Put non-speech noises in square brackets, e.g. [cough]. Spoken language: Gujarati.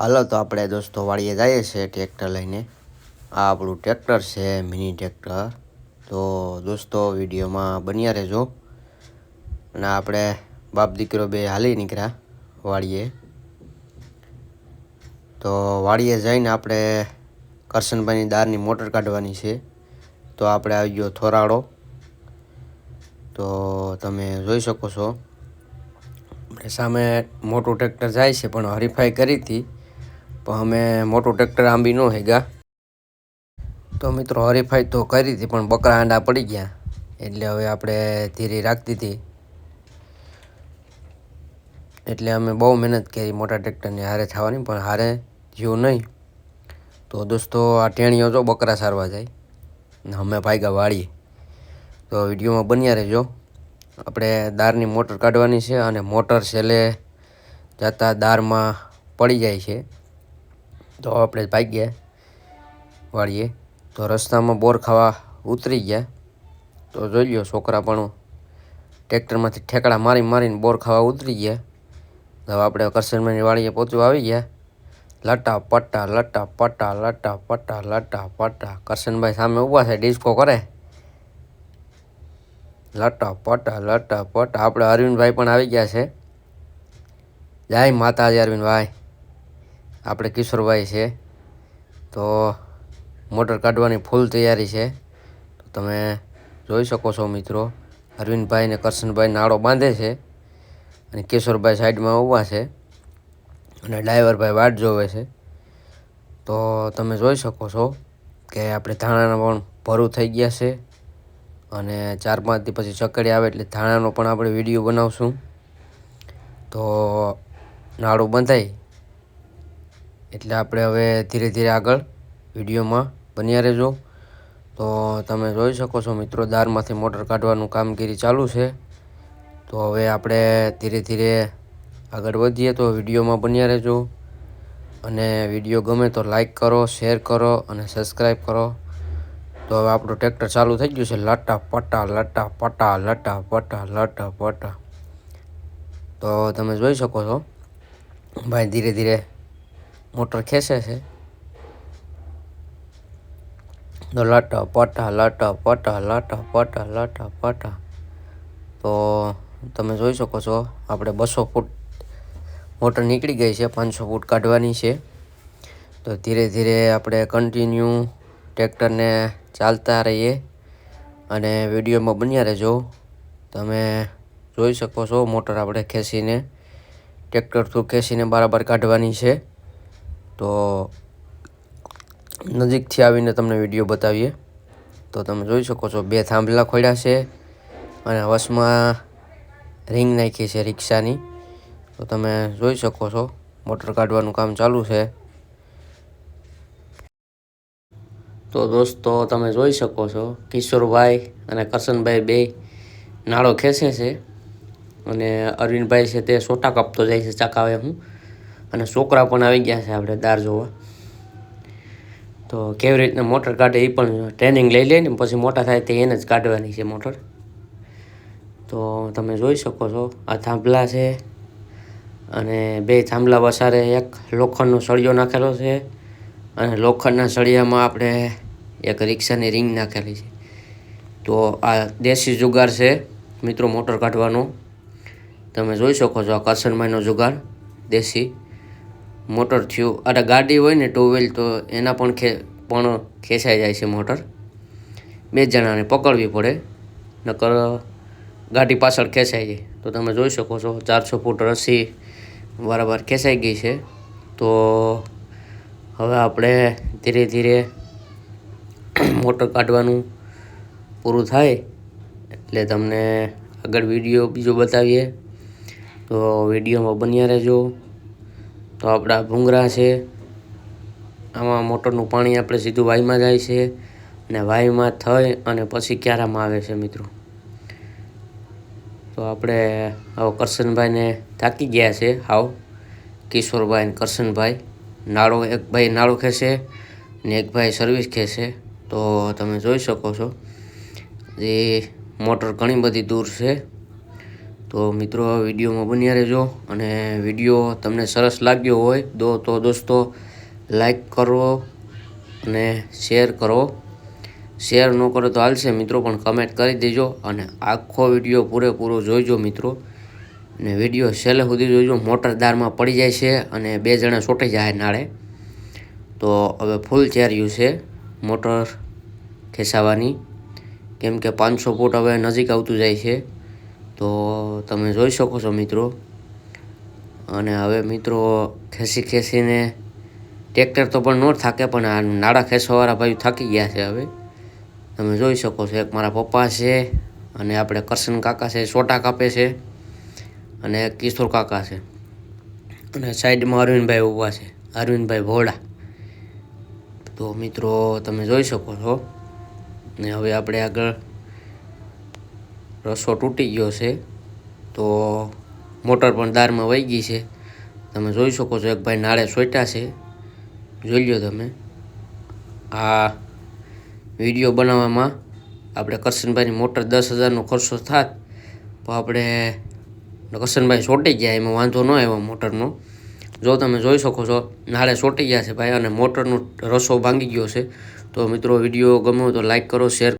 હાલો, તો આપણે દોસ્તો વાડીએ જઈએ છીએ ટ્રેક્ટર લઈને. આ આપણું ટ્રેક્ટર છે, મિની ટ્રેક્ટર. તો દોસ્તો, વિડીયોમાં બન્યા રહેજો. અને આપણે બાપ દીકરો બે હાલી નીકળ્યા વાળીએ. તો વાડીએ જઈને આપણે કરશનભાઈની દારની મોટર કાઢવાની છે. તો આપણે આવી ગયો થોરાળો. તો તમે જોઈ શકો છો. સામે મોટું ટ્રેક્ટર જાય છે, પણ હરીફાઈ કરી હતી. પણ અમે મોટું ટ્રેક્ટર આંબી ન હેગા. તો મિત્રો હરીફાઈ તો કરી હતી, પણ બકરા આંડા પડી ગયા. એટલે હવે આપણે ધીરી રાખતી હતી. એટલે અમે બહુ મહેનત કરી મોટા ટ્રેક્ટરની હારે થવાની, પણ હારે થયું નહીં. તો દોસ્તો, આ ટેણીઓ જો બકરા સારવા જાય, ને અમે ભાગ્યા વાળીએ. તો વિડીયોમાં બન્યા રહેજો. આપણે દારની મોટર કાઢવાની છે અને મોટર છેલ્લે જતાં દારમાં પડી જાય છે. તો આપણે ભાગ્યા વાળીએ. તો રસ્તામાં બોર ખાવા ઉતરી ગયા. તો જોઈ લ્યો છોકરા પણ ટ્રેક્ટરમાંથી ઠેકડા મારી મારીને બોર ખાવા ઉતરી ગયા. તો આપણે કરશનભાઈની વાડીએ પહોંચવા આવી ગયા. લટા પટ્ટા લટા પટ્ટા લટા પટ્ટા લટા પટ્ટા કરશનભાઈ સામે ઊભા છે, ડિસ્કો કરે. લટા પટ્ટા લટા પટ્ટા આપણે અરવિંદભાઈ પણ આવી ગયા છે. જય માતાજી અરવિંદભાઈ. આપણે કિશોરભાઈ છે. તો મોટર કાઢવાની ફૂલ તૈયારી છે. તો તમે જોઈ શકો છો મિત્રો, અરવિંદભાઈ ને કરશનભાઈ નાળો બાંધે છે અને કિશોરભાઈ સાઈડમાં ઊભા છે અને ડ્રાઈવરભાઈ વાટ જોવે છે. તો તમે જોઈ શકો છો કે આપણે ધાણાના પણ ભરું થઈ ગયા છે અને ચાર પાંચ દી પછી ચકડી આવે એટલે ધાણાનો પણ આપણે વીડિયો બનાવશું. તો નાળું બંધાય એટલે આપણે હવે ધીરે ધીરે આગળ વિડીયોમાં બન્યા રહેજો. તો તમે જોઈ શકો છો મિત્રો, દારમાંથી મોટર કાઢવાનું કામગીરી ચાલુ છે. તો હવે આપણે ધીરે ધીરે આગળ વધીએ તો વિડીયોમાં બન્યા રહેજો. અને વીડિયો ગમે તો લાઈક કરો, શેર કરો અને સબસ્ક્રાઈબ કરો. તો હવે આપણું ટ્રેક્ટર ચાલુ થઈ ગયું છે. લટા પટા લટા પટા લટા પટા લટા પટા. તો તમે જોઈ શકો છો, ભાઈ ધીરે ધીરે મોટર ખેંચે છે. તો લટ, પટ લટ પટ લટ પટ લટ, પટ. તો તમે જોઈ શકો છો, આપણે બસો ફૂટ મોટર નીકળી ગઈ છે, પાંચસો ફૂટ કાઢવાની છે. તો ધીરે ધીરે આપણે કન્ટિન્યુ ટ્રેક્ટરને ચાલતા રહીએ અને વિડીયોમાં બન્યા રહેજો. તમે જોઈ શકો છો, મોટર આપણે ખેંચીને, ટ્રેક્ટર થ્રુ ખેંચીને બરાબર કાઢવાની છે. તો નજીકથી આવીને તમને વીડિયો બતાવીએ. તો તમે જોઈ શકો છો, બે થાંભલા ખોલ્યા છે અને વસમાં રિંગ નાખી છે રિક્ષાની. તો તમે જોઈ શકો છો, મોટર કાઢવાનું કામ ચાલુ છે. તો દોસ્તો, તમે જોઈ શકો છો, કિશોરભાઈ અને કરશનભાઈ બે નાળો ખેંચે છે અને અરવિંદભાઈ છે તે સોટા કાપતો જાય છે, ચાકાવે હું. અને છોકરા પણ આવી ગયા છે આપણે દાર જોવા. તો કેવી રીતના મોટર કાઢે એ પણ ટ્રેનિંગ લઈ લે ને પછી મોટા થાય તે એને જ કાઢવાની છે મોટર. તો તમે જોઈ શકો છો, આ થાંભલા છે અને બે થાંભલા વસારે, એક લોખંડનો સળિયો નાખેલો છે અને લોખંડના સળિયામાં આપણે એક રિક્ષાની રિંગ નાખેલી છે. તો આ દેશી જુગાર છે મિત્રો મોટર કાઢવાનો. તમે જોઈ શકો છો આ કરસનમાંનો જુગાર, દેશી. મોટર થયું. અરે ગાડી હોય ને ટુ વ્હીલ તો એના પણ ખે, પણ ખેંચાઈ જાય છે મોટર. બે જણાને પકડવી પડે. નકર ગાડી પાછળ ખેંચાઈ જાય. તો તમે જોઈ શકો છો, ચારસો ફૂટ રસી બરાબર ખેંચાઈ ગઈ છે. તો હવે આપણે ધીરે ધીરે [clears throat] મોટર કાઢવાનું પૂરું થાય. એટલે તમને આગળ વીડિયો બીજો બતાવીએ. તો વિડીયોમાં બન્યા રહેજો. તો આપણા ભૂંગરા છે. આમાં મોટરનું પાણી આપણે સીધું વાયમાં જાય છે અને વાયમાં થઈ અને પછી ક્યારામાં આવે છે મિત્રો. તો આપણે આવો કરશનભાઈને થાકી ગયા છે હાવ. કિશોરભાઈ અને કરશનભાઈ. નાળો એક ભાઈ નાળો ખેંચે ને એક ભાઈ સર્વિસ ખેંચે. તો તમે જોઈ શકો છો. એ મોટર ઘણી બધી દૂર છે. તો મિત્રો વિડીયોમાં બન્યા રહેજો અને વીડિયો તમને સરસ લાગ્યો હોય દો તો દોસ્તો, લાઈક કરો અને શેર કરો. શેર ન કરો તો હાલશે મિત્રો, પણ કમેન્ટ કરી દેજો અને આખો વીડિયો પૂરેપૂરો જોઈજો મિત્રો. અને વીડિયો છેલ્લે સુધી જોઈજો, મોટર દારમાં પડી જાય છે અને બે જણા ચોંટી જાય નાળે. તો હવે ફૂલ ચેર્યું છે મોટર ખેંચાવાની. કેમ કે પાંચસો ફૂટ હવે નજીક આવતું જાય છે. તો તમે જોઈ શકો છો મિત્રો. અને હવે મિત્રો ખેંચી ખેંચીને ટ્રેક્ટર તો પણ ન થાકે, પણ આ નાળા ખેંચવાવાળા ભાઈ થાકી ગયા છે હવે. તમે જોઈ શકો છો, એક મારા પપ્પા છે અને આપણે કરશન કાકા છે, સોટા કાપે છે અને કિશોર કાકા છે. અને સાઈડમાં અરવિંદભાઈ ઊભા છે, અરવિંદભાઈ ભોળા. તો મિત્રો તમે જોઈ શકો છો. ને હવે આપણે આગળ રસો તૂટી ગયો છે, તો મોટર પણ દારમાં વહી ગઈ છે. તમે જોઈ શકો છો, એક ભાઈ નાળે સોટ્યા છે. જોઈ લ્યો તમે. આ વીડિયો બનાવવામાં આપણે કરશનભાઈની મોટર દસ હજારનો ખર્ચો થાત, તો આપણે કરશનભાઈ ચોંટી ગયા, એમાં વાંધો ન આવ્યો મોટરનો. જો તમે જોઈ શકો છો, નાળે ચોંટી ગયા છે ભાઈ, અને મોટરનો રસો ભાંગી ગયો છે. તો મિત્રો, વીડિયો ગમ્યો તો લાઈક કરો શેર